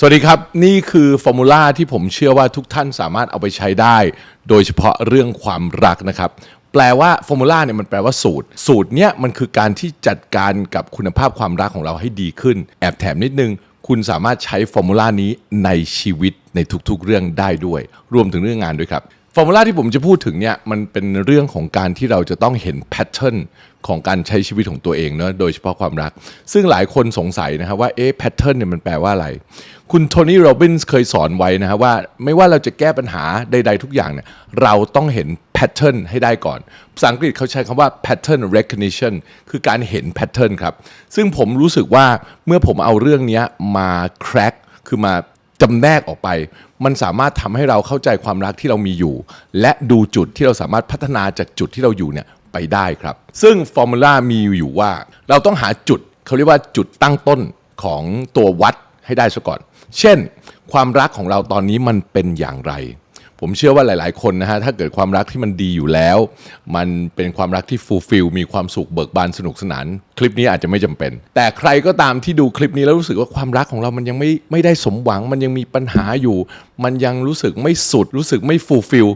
สวัสดีครับ นี่คือฟอร์มูลาที่ผมเชื่อว่าทุกท่านสามารถเอาไปใช้ได้ โดยเฉพาะเรื่องความรักนะครับ แปลว่าฟอร์มูลาเนี่ยมันแปลว่าสูตร สูตรเนี้ยมันคือการที่จัดการกับคุณภาพความรักของเราให้ดีขึ้น แอบแถมนิดนึง คุณสามารถใช้ฟอร์มูลานี้ในชีวิตในทุกๆเรื่องได้ด้วย รวมถึงเรื่องงานด้วยครับ อร์มูลาที่ผมจะพูดถึงเนี่ยมันเป็นเรื่องของการที่เราจะต้องเห็นแพทเทิร์นของการใช้ชีวิตของตัวเองเนะโดยเฉพาะความรัก ซึ่งหลายคนสงสัยนะครับว่าเอ๊ะแพทเทิร์นเนี่ยมันแปลว่าอะไร คุณโทนี่โรบินส์เคยสอนไว้นะครับว่าไม่ว่าเราจะแก้ปัญหาใด ๆ ทุกอย่างเนี่ยเราต้องเห็นแพทเทิร์นให้ได้ก่อน ภาษาอังกฤษเขาใช้คำว่า pattern recognition คือการเห็นแพทเทิร์นครับ ซึ่งผมรู้สึกว่าเมื่อผมเอาเรื่องนี้มา crack คือมา จำแนกออกไป มันสามารถทำให้เราเข้าใจความรักที่เรามีอยู่ และดูจุดที่เราสามารถพัฒนาจากจุดที่เราอยู่เนี่ยไปได้ครับ ซึ่งฟอร์มูลามีอยู่ว่า เราต้องหาจุดเขาเรียกว่าจุดตั้งต้นของตัววัดให้ได้ซะก่อน เช่น ความรักของเราตอนนี้มันเป็นอย่างไร ผมเชื่อว่าหลาย ๆ คนนะฮะถ้าเกิดความรักที่มันดีอยู่แล้ว มันเป็นความรักที่ฟูลฟิลมีความสุขเบิกบานสนุกสนาน คลิปนี้อาจจะไม่จำเป็น แต่ใครก็ตามที่ดูคลิปนี้แล้วรู้สึกว่าความรักของเรามันยังไม่ไม่ได้สมหวัง มันยังมีปัญหาอยู่ มันยังรู้สึกไม่สุด รู้สึกไม่ฟูลฟิล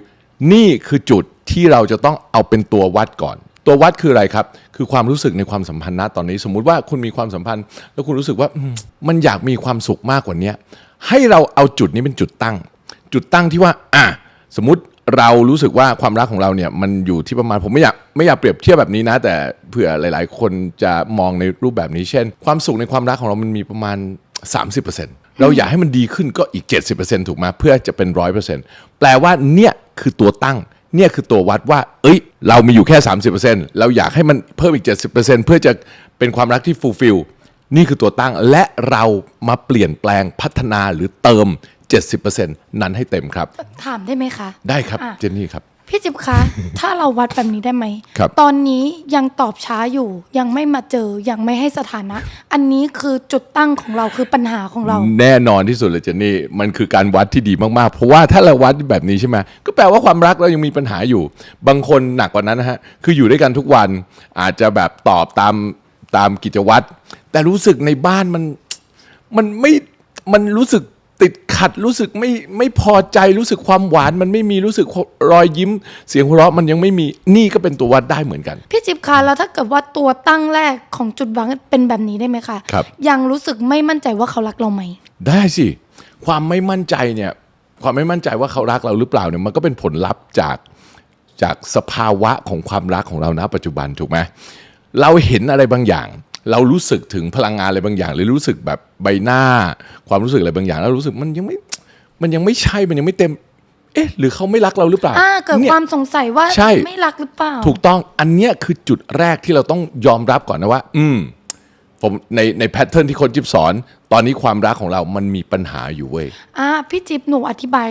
นี่คือจุดที่เราจะต้องเอาเป็นตัววัดก่อน ตัววัดคืออะไรครับ คือความรู้สึกในความสัมพันธ์ณตอนนี้ สมมุติว่าคุณมีความสัมพันธ์ แล้วคุณรู้สึกว่ามมันอยากมีความสุขมากกว่านี้ให้เราเอาจุดนี้เป็นจุดตั้ง จุดตั้งที่ว่าอะ สมมติเรารู้สึกว่าความรักของเราเนี่ยมันอยู่ที่ประมาณผมไม่อยากไม่อยากเปรียบเทียบแบบนี้นะ แต่เผื่อหลาย ๆ คนจะมองในรูปแบบนี้เช่น ความสุขในความรักของเรามันมีประมาณ 30%เราอยากให้มันดีขึ้นก็อีก 70%ถูกไหมเพื่อจะเป็น 100%แปลว่าเนี่ยคือตัวตั้ง เนี่ยคือตัววัดว่า เอ้ย เรามีอยู่แค่ 30%เราอยากให้มันเพิ่มอีก 70%เพื่อจะเป็นความรักที่ฟูลฟิลนี่คือตัวตั้งและเรามาเปลี่ยนแปลงพัฒนาหรือเติม 70%นั้นให้เต็มครับ ถามได้ไหมคะ ได้ครับอะ เจนนี่ครับ พี่จิ๊บคะ ถ้าเราวัดแบบนี้ได้ไหม ครับ ตอนนี้ยังตอบช้าอยู่ ยังไม่มาเจอ ยังไม่ให้สถานะ อันนี้คือจุดตั้งของเราคือปัญหาของเรา แน่นอนที่สุดเลยเจนนี่มันคือการวัดที่ดีมากๆ เพราะว่าถ้าเราวัดแบบนี้ใช่ไหมก็แปลว่าความรักเรายังมีปัญหาอยู่ บางคนหนักกว่านั้นนะฮะคืออยู่ด้วยกันทุกวันอาจจะแบบตอบตามตามกิจวัตรแต่รู้สึกในบ้านมัน มันไม่ มันรู้สึกติด ขัดรู้สึกไม่ไม่พอใจรู้สึกความหวานมันไม่มีรู้สึกรอยยิ้ม เสียงหัวเราะมันยังไม่มีนี่ก็เป็นตัววัดได้เหมือนกัน พี่จิ๊บคะแล้วถ้าเกิดว่าตัวตั้งแรกของจุดวัดเป็นแบบนี้ได้ไหมคะครับยังรู้สึกไม่มั่นใจว่าเขารักเราไหม ได้สิความไม่มั่นใจเนี่ยความไม่มั่นใจว่าเขารักเราหรือเปล่าเนี่ยมันก็เป็นผลลัพธ์จากจากสภาวะของความรักของเราณปัจจุบันถูกไหมเราเห็นอะไรบางอย่าง เรารู้สึกถึงพลังงานอะไรบางอย่าง หรือรู้สึกแบบใบหน้า ความรู้สึกอะไรบางอย่าง แล้วรู้สึกมันยังไม่มันยังไม่ใช่มันยังไม่เต็ม เอ๊ะ หรือเขาไม่รักเราหรือเปล่าอ่าเกิดนี่ย ความสงสัยว่าใช่ ไม่รักหรือเปล่า ถูกต้อง อันเนี้ยคือจุดแรกที่เราต้องยอมรับก่อนนะว่า อืม ผมในในแพทเทิร์นที่คนจิ๊บสอน ตอนนี้ความรักของเรามันมีปัญหาอยู่เว้ย อ่าพี่จิ๊บหนูอธิบาย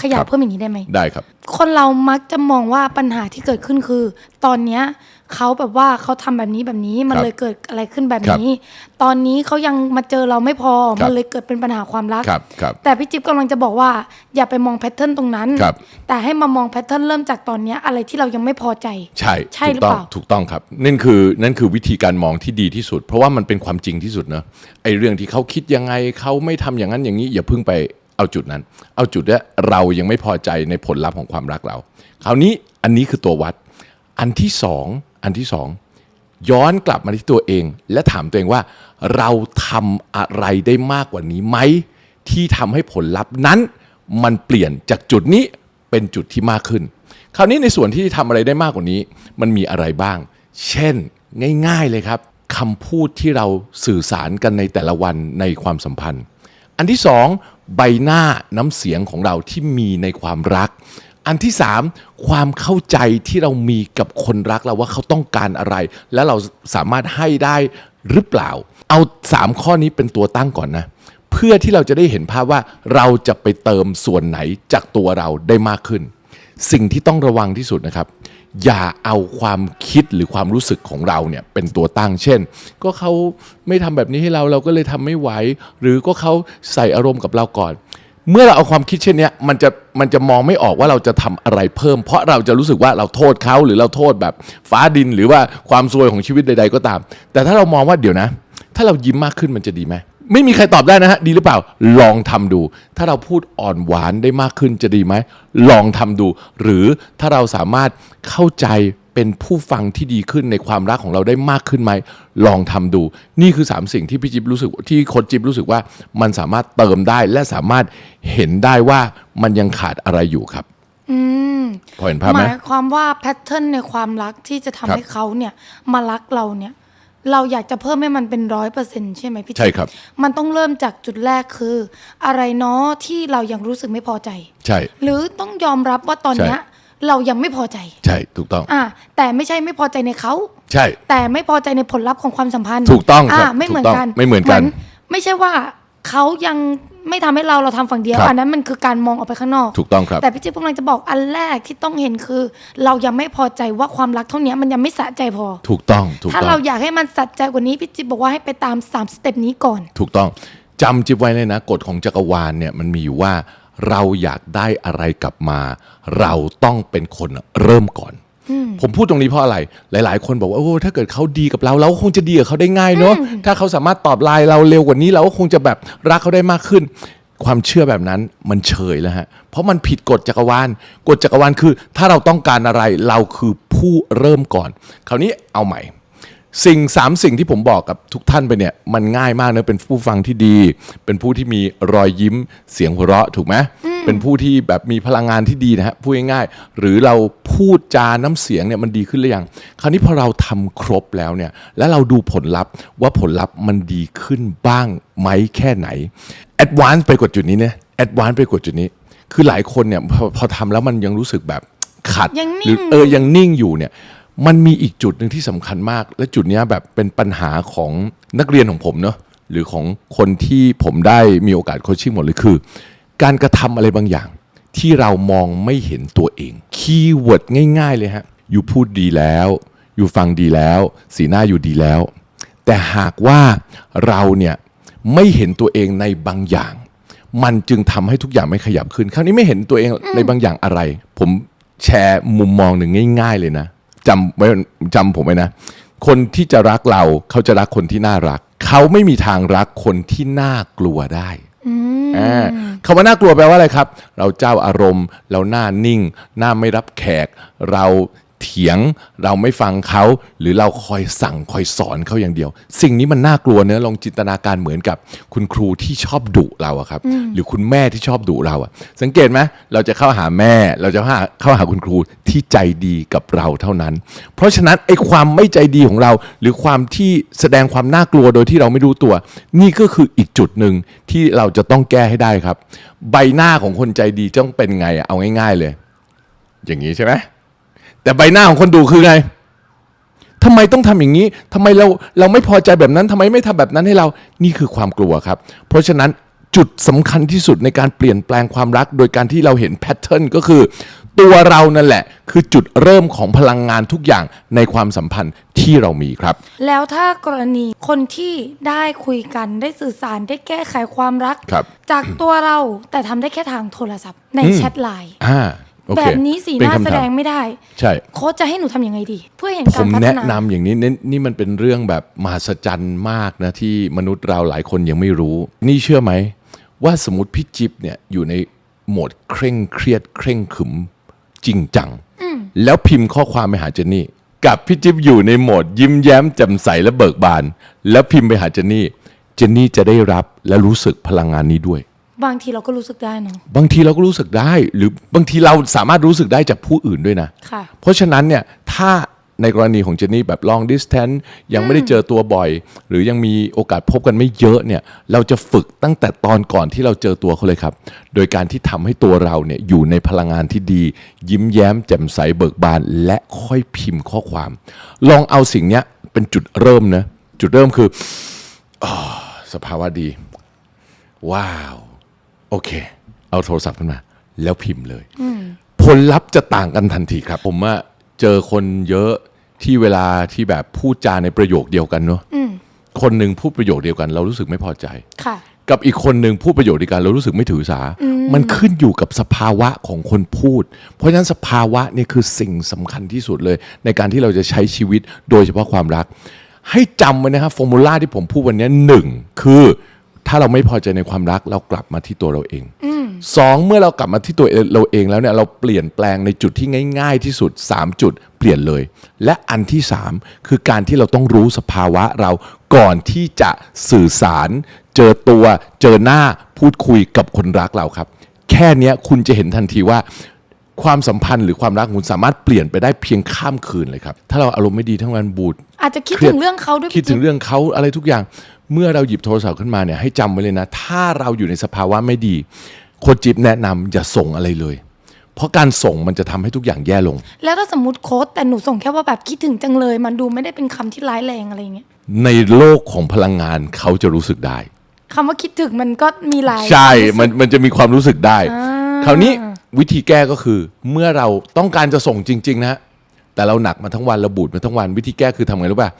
ขยาคยรับ เพิ่มอย่างนี้ได้ไหม ได้ครับ คนเรามักจะมองว่าปัญหาที่เกิดขึ้นคือ ตอนเนี้ย เขาแบบว่าเขาทำแบบนี้แบบนี้มันครับเลยเกิดอะไรขึ้นแบบครับนี้ ตอนนี้เขายังมาเจอเราไม่พอครับมันเลยเกิดเป็นปัญหาความรักครับครับแต่พี่จิ๊บกำลังจะบอกว่า อย่าไปมองแพทเทิร์นตรงนั้นครับแต่ให้มามองแพทเทิร์นเริ่มจากตอนเนี้ยอะไรที่เรายังไม่พอใจ ใช่ใช่ถูหรืกอต้องเปล่าถูกต้องครับนั่นคือนั่นคือวิธีการมองที่ดีที่สุด เพราะว่ามันเป็นความจริงที่สุดเนอะไอ้เรื่องที่เขาคิดยังไงเขาไม่ทำอย่างนั้นอย่างนี้ อย่าเพิ่งไปเอาจุดนั้น เอาจุดที่เรายังไม่พอใจในผลลัพธ์ของความรักเรา คราวนี้อันนี้คือตัววัด อันที่สอง อันที่สองย้อนกลับมาที่ตัวเอง และถามตัวเองว่า เราทำอะไรได้มากกว่านี้ไหม ที่ทำให้ผลลัพธ์นั้น มันเปลี่ยนจากจุดนี้เป็นจุดที่มากขึ้น คราวนี้ในส่วนที่ทำอะไรได้มากกว่านี้ มันมีอะไรบ้าง เช่น ง่าย ๆเลยครับคำพูดที่เราสื่อสารกันในแต่ละวันในความสัมพันธ์ อันที่สองใบหน้าน้ำเสียงของเราที่มีในความรัก อันที่สามความเข้าใจที่เรามีกับคนรักเราว่าเขาต้องการอะไร และเราสามารถให้ได้หรือเปล่า เอาสามข้อนี้เป็นตัวตั้งก่อนนะ เพื่อที่เราจะได้เห็นภาพว่าเราจะไปเติมส่วนไหนจากตัวเราได้มากขึ้น สิ่งที่ต้องระวังที่สุดนะครับ อย่าเอาความคิดหรือความรู้สึกของเราเนี่ยเป็นตัวตั้ง เช่น ก็เขาไม่ทำแบบนี้ให้เราเราก็เลยทำไม่ไหว หรือก็เขาใส่อารมณ์กับเราก่อน เมื่อเราเอาความคิดเช่นเนี้ยมันจะมันจะมองไม่ออกว่าเราจะทำอะไรเพิ่ม เพราะเราจะรู้สึกว่าเราโทษเขาหรือเราโทษแบบฟ้าดินหรือว่าความซวยของชีวิตใด ๆ ก็ตาม แต่ถ้าเรามองว่าเดี๋ยวนะ ถ้าเรายิ้มมากขึ้นมันจะดีไหม ไม่มีใครตอบได้นะฮะ ดีหรือเปล่า ลองทำดู ถ้าเราพูดอ่อนหวานได้มากขึ้นจะดีไหม ลองทำดู หรือถ้าเราสามารถเข้าใจเป็นผู้ฟังที่ดีขึ้นในความรักของเราได้มากขึ้นไหม ลองทำดู นี่คือ 3 สิ่งที่พี่จิ๊บรู้สึกที่โค้ชจิ๊บรู้สึกว่ามันสามารถเติมได้และสามารถเห็นได้ว่ามันยังขาดอะไรอยู่ครับอืมพอเห็นภาพหไหมมายความว่าแพทเทิร์นในความรักที่จะทำครับให้เขาเนี่ยมารักเราเนี่ย เราอยากจะเพิ่มให้มันเป็นร้อยเปอร์เซ็นใช่ไหมพี่จิ๊ใช่ครับ มันต้องเริ่มจากจุดแรกคือ อะไรเนาะที่เรายังรู้สึกไม่พอใจ ใช่ หรือต้องยอมรับว่าตอนเนี้ยใช่เรายังไม่พอใจ ใช่ถูกต้อง อะแต่ไม่ใช่ไม่พอใจในเขาใช่ แต่ไม่พอใจในผลลัพธ์ของความสัมพันธ์ถูกต้องครับไม่เหมือนถูกต้องกันไม่เหมือนกัน ไม่ใช่ว่าเขายัง ไม่ทำให้เราเราทำฝั่งเดียวครับอันนั้นมันคือการมองออกไปข้างนอก ถูกต้องครับ แต่พี่จิ๊บกำลังจะบอกอันแรกที่ต้องเห็นคือ เรายังไม่พอใจว่าความรักเท่านี้มันยังไม่สะใจพอ ถูกต้องถูกถ้าต้อเรางอยากให้มันสะใจกว่านี้พี่จิ๊บบอกว่าให้ไปตาม3สเต็ปนี้ก่อน ถูกต้องจำจิ๊บไว้เลยนะกฎของจักรวาลเนี่ยมันมีอยู่ว่า เราอยากได้อะไรกลับมา เราต้องเป็นคนเริ่มก่อน ผมพูดตรงนี้เพราะอะไร หลาย ๆ คนบอกว่าโอ้ถ้าเกิดเขาดีกับเราเราก็คงจะดีกับเขาได้ง่ายเนาะถ้าเขาสามารถตอบไลน์เราเร็วกว่านี้เราก็คงจะแบบรักเขาได้มากขึ้น ความเชื่อแบบนั้นมันเฉยแล้วฮะเพราะมันผิดกฎจักรวาลกฎจักรวาลคือ ถ้าเราต้องการอะไรเราคือผู้เริ่มก่อน คราวนี้เอาใหม่สิ่งสามสิ่งที่ผมบอกกับทุกท่านไปเนี่ยมันง่ายมากนะเป็นผู้ฟังที่ดี เป็นผู้ที่มีรอยยิ้มเสียงหัวเราะถูกไหม เป็นผู้ที่แบบมีพลังงานที่ดีนะฮะพูดง่ายๆหรือเราพูดจาน้ำเสียงเนี่ยมันดีขึ้นหรือยังคราวนี้พอเราทำครบแล้วเนี่ยแล้วเราดูผลลัพธ์ว่าผลลัพธ์มันดีขึ้นบ้างไหมแค่ไหนแอดวานซ์ไปกว่าจุดนี้เนี่ยแอดวานซ์ไปกว่าจุดนี้ คือหลายคนเนี่ยพอพอทำแล้วมันยังรู้สึกแบบขัดยังนิ่หรืองเออยังนิ่งอยู่เนี่ยมันมีอีกจุดหนึ่งที่สำคัญมาก และจุดเนี้ยแบบเป็นปัญหาของนักเรียนของผมเนอะหรือของคนที่ผมได้มีโอกาสโคชชิ่งหมดเลยคือ การกระทำอะไรบางอย่าง ที่เรามองไม่เห็นตัวเอง คีย์เวิร์ดง่าย ๆ เลยฮะ อยู่พูดดีแล้ว อยู่ฟังดีแล้ว สีหน้าอยู่ดีแล้ว แต่หากว่าเราเนี่ยไม่เห็นตัวเองในบางอย่าง มันจึงทำให้ทุกอย่างไม่ขยับขึ้น คราวนี้ไม่เห็นตัวเองในบางอย่างอะไร ผมแชร์มุมมองหนึ่งง่าย ๆ เลยนะจำไว้จำผมไว้นะ คนที่จะรักเราเขาจะรักคนที่น่ารัก เขาไม่มีทางรักคนที่น่ากลัวได้ อ่าคำว่าน่ากลัวแปลว่าอะไรครับ เราเจ้าอารมณ์ เราหน้านิ่ง หน้าไม่รับแขก เรา เถียงเราไม่ฟังเขาหรือเราคอยสั่งคอยสอนเขาอย่างเดียว สิ่งนี้มันน่ากลัวเนอะลองจินตนาการเหมือนกับคุณครูที่ชอบดุเราอะครับ หรือคุณแม่ที่ชอบดุเราอะสังเกตไหมเราจะเข้าหาแม่ เราจะเข้าหาเข้าหาคุณครูที่ใจดีกับเราเท่านั้น เพราะฉะนั้นไอ้ความไม่ใจดีของเรา หรือความที่แสดงความน่ากลัวโดยที่เราไม่รู้ตัว นี่ก็คืออีกจุดหนึ่งที่เราจะต้องแก้ให้ได้ครับ ใบหน้าของคนใจดีต้องเป็นไงอะเอาง่าย ๆเลย อย่างนี้ใช่ไหม แต่ใบหน้าของคนดูคือไงทำไมต้องทำอย่างนี้ทำไมเราเราไม่พอใจแบบนั้นทำไมไม่ทำแบบนั้นให้เรา นี่คือความกลัวครับ เพราะฉะนั้นจุดสำคัญที่สุดในการเปลี่ยนแปลงความรัก โดยการที่เราเห็นแพทเทิร์นก็คือ ตัวเรานั่นแหละ คือจุดเริ่มของพลังงานทุกอย่างในความสัมพันธ์ที่เรามีครับ แล้วถ้ากรณีคนที่ได้คุยกันได้สื่อสารได้แก้ไขความรักครับจากตัวเราแต่ทำได้แค่ทางโทรศัพท์ในแชทไลน์อ่าโอเค แบบนี้สีหเป็น้าคำถมแสดงไม่ได้ ใช่โค้ชจะให้หนูทำยังไงดี เพื่อเห็นผการมพัฒแนะนานำอย่างนี้นี่นี่มันเป็นเรื่องแบบมหัศจรรย์มากนะที่มนุษย์เราหลายคนยังไม่รู้ นี่เชื่อไหม ว่าสมมติพี่จิ๊บเนี่ยอยู่ในโหมดเคร่งเครียดเคร่งขรึมจริงจัง แล้วพิมพ์ข้อความไปหาเจนนี่ กับพี่จิ๊บอยู่ในโหมดยิ้มแย้มแจ่มใสและเบิกบาน แล้วพิมพ์ไปหาเจนนี่ เจนนี่จะได้รับและรู้สึกพลังงานนี้ด้วย บางทีเราก็รู้สึกได้เนาะบางทีเราก็รู้สึกได้ หรือบางทีเราสามารถรู้สึกได้จากผู้อื่นด้วยนะ ค่ะ เพราะฉะนั้นเนี่ยถ้าในกรณีของเจนนี่แบบ long distance ยังไม่ได้เจอตัวบ่อย หรือยังมีโอกาสพบกันไม่เยอะเนี่ยเราจะฝึกตั้งแต่ตอนก่อนที่เราเจอตัวเขาเลยครับ โดยการที่ทำให้ตัวเราเนี่ยอยู่ในพลังงานที่ดี ยิ้มแย้มแจ่มใสเบิกบาน และค่อยพิมพ์ข้อความ ลองเอาสิ่งเนี้ยเป็นจุดเริ่มนะจุดเริ่มคืออาสภาวะดี ว้าว โอเค เอาโทรศัพท์ขึ้นมา แล้วพิมพ์เลยผลลัพธ์จะต่างกันทันทีครับ ผมอะเจอคนเยอะที่เวลาที่แบบพูดจาในประโยคเดียวกันเนอะคนหนึ่งพูดประโยคเดียวกัน เรารู้สึกไม่พอใจค่ะกับอีกคนหนึ่งพูดประโยคเดียวกันเรารู้สึกไม่ถือสา มันขึ้นอยู่กับสภาวะของคนพูด เพราะฉะนั้นสภาวะเนี่ยคือสิ่งสำคัญที่สุดเลย ในการที่เราจะใช้ชีวิตโดยเฉพาะความรัก ให้จำไว้นะครับฟอร์มูลาที่ผมพูดวันนี้หนึ่งคือ ถ้าเราไม่พอใจในความรักเรากลับมาที่ตัวเราเองสองเมื่อเรากลับมาที่ตัวเราเองแล้วเนี่ยเราเปลี่ยนแปลงในจุดที่ง่าย ๆ ที่สุด 3 จุดเปลี่ยนเลย และอันที่ 3 คือการที่เราต้องรู้สภาวะเราก่อนที่จะสื่อสาร เจอตัวเจอหน้าพูดคุยกับคนรักเราครับ แค่เนี้ยคุณจะเห็นทันทีว่าความสัมพันธ์หรือความรักของคุณสามารถเปลี่ยนไปได้เพียงข้ามคืนเลยครับ ถ้าเราอารมณ์ไม่ดีทั้งวันบูดอาจจะคิดเครียถึดงเรื่องเขาด้วยคิดพี่ถึจิ๊งบเรื่องเขาอะไรทุกอย่าง เมื่อเราหยิบโทรศัพท์ขึ้นมาเนี่ยให้จำไว้เลยนะ ถ้าเราอยู่ในสภาวะไม่ดีโคชจิบแนะนำอย่าส่งอะไรเลย เพราะการส่งมันจะทำให้ทุกอย่างแย่ลง แล้วถ้าสมมติโค้ดแต่หนูส่งแค่ว่าแบบคิดถึงจังเลย มันดูไม่ได้เป็นคำที่ร้ายแรงอะไรอย่างเงี้ยในโลกของพลังงานเขาจะรู้สึกได้ คำว่าคิดถึงมันก็มีหลายใช่ มันมันจะมีความรู้สึกได้อ่าคราวนี้วิธีแก้ก็คือ เมื่อเราต้องการจะส่งจริง ๆนะฮะแต่เราหนักมาทั้งวันเราบูดมาทั้งวันวิธีแก้คือทำไงรู้ป่ะ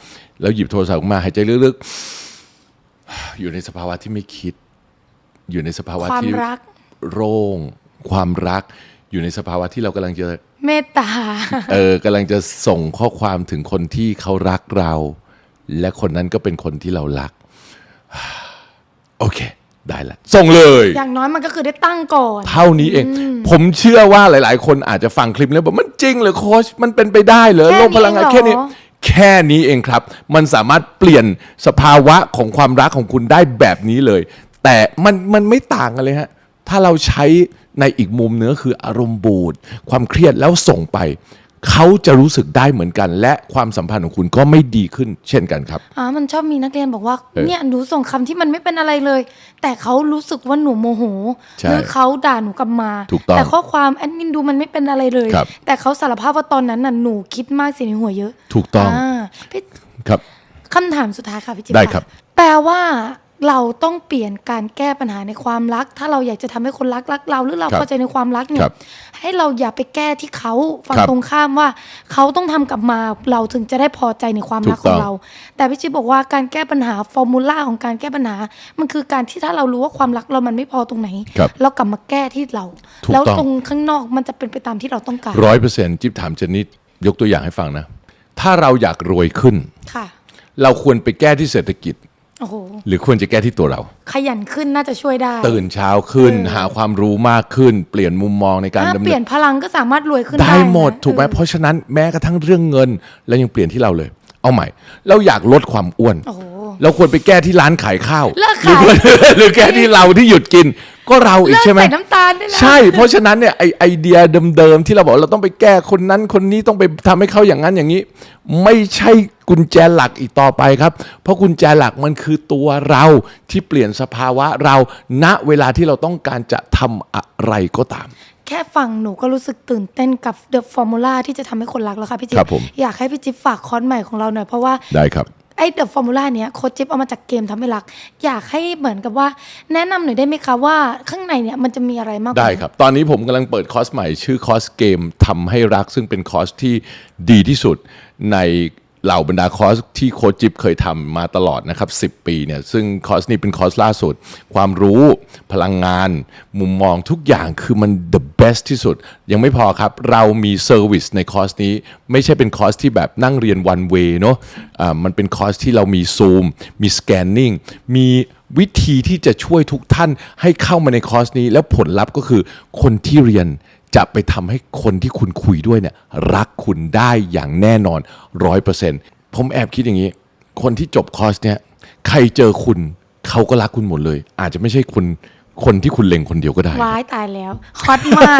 เราหยิบโทรศัพท์ออกมาหายใจลึกๆ อยู่ในสภาวะที่ไม่คิด อยู่ในสภาวะความที่รักโล่ง ความรัก อยู่ในสภาวะที่เรากำลังจะเมตตา เออกำลังจะส่งข้อความถึงคนที่เขารักเรา และคนนั้นก็เป็นคนที่เรารัก โอเค ได้ละส่งเลย อย่างน้อยมันก็คือได้ตั้งก่อน เท่านี้เอง ผมเชื่อว่าหลาย ๆ คนอาจจะฟังคลิปแล้วบอกมันจริงเหรอโค้ชมันเป็นไปได้เหรอแค่นี้โลกพลังงานเองเหรอ แค่นี้ แค่นี้เองครับ มันสามารถเปลี่ยนสภาวะของความรักของคุณได้แบบนี้เลย แต่มันมันไม่ต่างกันเลยฮะถ้าเราใช้ในอีกมุมเนื้อคืออารมณ์บูดความเครียดแล้วส่งไป เขาจะรู้สึกได้เหมือนกัน และความสัมพันธ์ของคุณก็ไม่ดีขึ้นเช่นกันครับ อ่ามันชอบมีนักเรียนบอกว่าเออเนี่ยหนูส่งคำที่มันไม่เป็นอะไรเลย แต่เขารู้สึกว่าหนูโมโหใช่หรือเขาด่าหนูกลับมา ถูกต้องแต่ข้อความแอดมินดูมันไม่เป็นอะไรเลย ครับ แต่เขาสารภาพว่าตอนนั้นน่ะหนูคิดมากเสียในหัวเยอะถูกต้องาพี่ครับ คำถามสุดท้ายค่ะพี่จิ๊บได้ะครับ แปลว่า เราต้องเปลี่ยนการแก้ปัญหาในความรัก ถ้าเราอยากจะทำให้คนรักรักเราหรือเราครับพอใจในความรักเนี่ครัยบให้เราอย่าไปแก้ที่เขาฝั่งครับตรงข้ามว่า เขาต้องทำกลับมาเราถึงจะได้พอใจในความรักถูกขต้อองงเรา แต่พี่จิ๊บบอกว่าการแก้ปัญหาฟอร์มูลาของการแก้ปัญหา มันคือการที่ถ้าเรารู้ว่าความรักเรามันไม่พอตรงไหนครับเรากลับมาแก้ที่เราถูกแล้วต้องตรงข้างนอกมันจะเป็นไปตามที่เราต้องการร้อยเปอร์เซ็นต์จิ๊บถามเจนนี่ยกตัวอย่างให้ฟังนะ ถ้าเราอยากรวยขึ้นค่ะเราควรไปแก้ที่เศรษฐกิจ โอ้โหหรือควรจะแก้ที่ตัวเรา ขยันขึ้นน่าจะช่วยได้ ตื่นเช้าขึ้น หาความรู้มากขึ้น เปลี่ยนมุมมองในการถ้าดำเปเนิลี่ยนนพลังก็สามารถรวยขึ้นได้ได้นะหมดถูกไหมเออ เพราะฉะนั้นแม้กระทั่งเรื่องเงิน แล้วยังเปลี่ยนที่เราเลย เอาใหม่ เราอยากลดความอ้วนโอ้โหเราควรไปแก้ที่ร้านขายข้าวเลิกหรือขายหรือแก้ที่เราที่หยุดกิน ก็เราอีเลิกกใช่ไหมใส่น้ำตาลได้แล้ว ใช่ เพราะฉะนั้นเนี่ยไอไอเดียเดิมๆที่เราบอกเราต้องไปแก้คนนั้นคนนี้ต้องไปทำให้เขาอย่างนั้นอย่างนี้ ไม่ใช่กุญแจหลักอีกต่อไปครับ เพราะกุญแจหลักมันคือตัวเราที่เปลี่ยนสภาวะเราณเวลาที่เราต้องการจะทำอะไรก็ตาม แค่ฟังหนูก็รู้สึกตื่นเต้นกับ The Formula ที่จะทำให้คนรักแล้วค่ะพี่จิ๊บครับผม อยากให้พี่จิ๊บฝากคอร์สใหม่ของเราหน่อยเพราะว่า ได้ครับ ไอ้ The Formula เนี้ยโค้ชจิ๊บเอามาจากเกมทำให้รัก อยากให้เหมือนกับว่า แนะนำหน่อยได้ไหมคะว่าข้างในเนี่ยมันจะมีอะไรมากกว่าได้ครับ ตอนนี้ผมกำลังเปิดคอร์สใหม่ ชื่อคอร์สเกมทำให้รักซึ่งเป็นคอร์สที่ดีที่สุดใน เหล่าบรรดาคอร์สที่โคชจิบเคยทำมาตลอดนะครับ 10 ปีเนี่ยซึ่งคอร์สนี้เป็นคอร์สล่าสุด ความรู้พลังงาน มุมมองทุกอย่างคือมัน the best ที่สุด ยังไม่พอครับ เรามีเซอร์วิสในคอร์สนี้ ไม่ใช่เป็นคอร์สที่แบบนั่งเรียน one way เนอะอ่ามันเป็นคอร์สที่เรามีซูมมีสแกนนิ่งมีวิธีที่จะช่วยทุกท่านให้เข้ามาในคอร์สนี้ แล้วผลลัพธ์ก็คือคนที่เรียน จะไปทำให้คนที่คุณคุยด้วยเนี่ยรักคุณได้อย่างแน่นอนร้อยเปอร์เซ็นต์ผมแอบคิดอย่างนี้ คนที่จบคอร์สเนี่ยใครเจอคุณเขาก็รักคุณหมดเลย อาจจะไม่ใช่คนคนที่คุณเล็งคนเดียวก็ได้ ว้ายตายแล้วฮอตมาก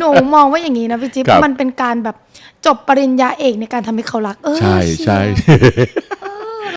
หนูมองว่าอย่างนี้นะพี่จิ๊บครับ มันเป็นการแบบจบปริญญาเอกในการทำให้เขารัก เออใช่เชียว ใช่